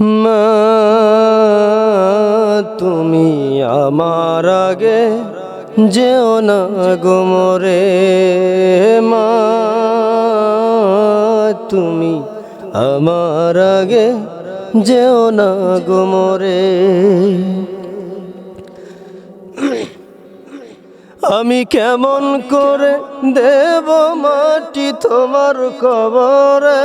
মা তুমি আমার আগে যেও না গোমরে মা। তুমি আমার আগে যেও না গোমরে আমি কেমন করে দেব মাটি তোমার কবরে?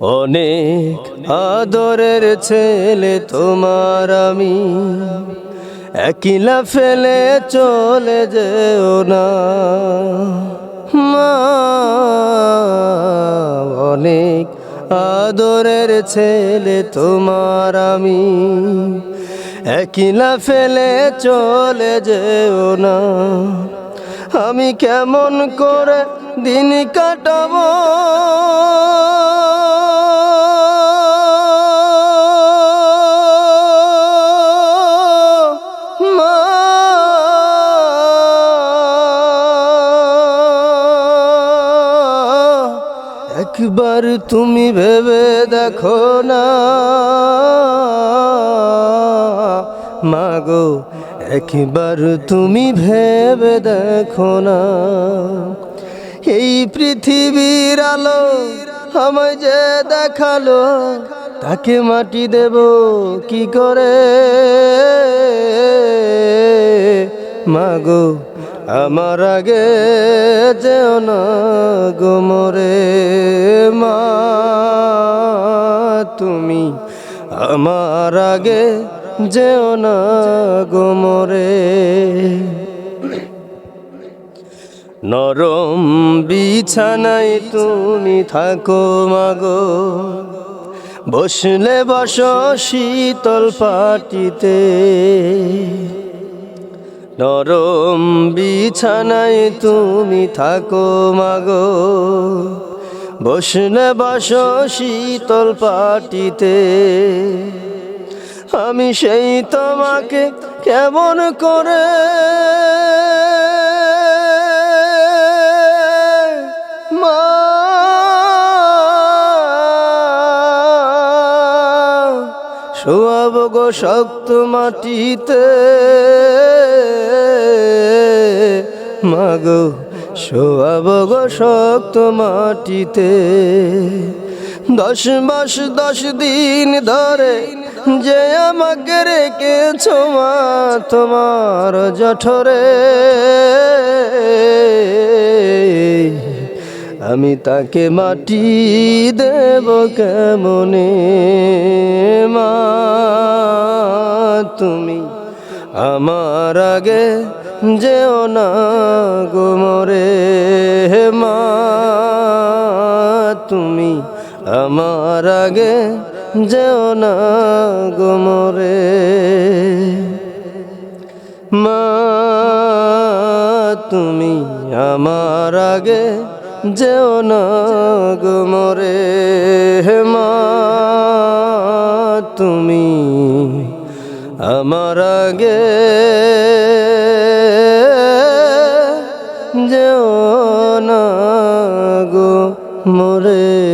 অনেক আদরের ছেলে তোমার আমি। একিলা ফেলে চলে যেও না। মা, অনেক আদরের ছেলে তোমার আমি। একিলা ফেলে চলে যেও না। আমি কেমন করে দিন কাটাবো? একবার তুমি ভেবে দেখো না। মাগো, একবার তুমি ভেবে দেখো না। এই পৃথিবীর আলো আমায় যে দেখাল, তাকে মাটি দেব কি করে? মাগো, আমার আগে যেও না গোমরে আমার আগে যেও না গোমরে নরম বিছানায় তুমি থাকো মাগো। বসলে বস শীতল পাটিতে। নরম বিছানায় তুমি থাকো মাগো। বসলে বস শীতল পাটিতে। আমি সেই তোমাকে কেমন করে? মা শোয়াব গো শক্ত মাটিতে। মাগো শোয়াব গো শক্ত মাটিতে। দশ মাস, দশ দিন ধরে যে আমাকে রেখেছ মা, তোমার জঠরে। আমি তাকে মাটি দেব কেমনে? মা, তুমি আমার আগে যেও না গোমরে মা, তুমি আমার আগে যেও না গোমরে মা, তুমি আমার আগে যেও না গোমরে মা, তুমি আমার আগে যেও না গো মরে।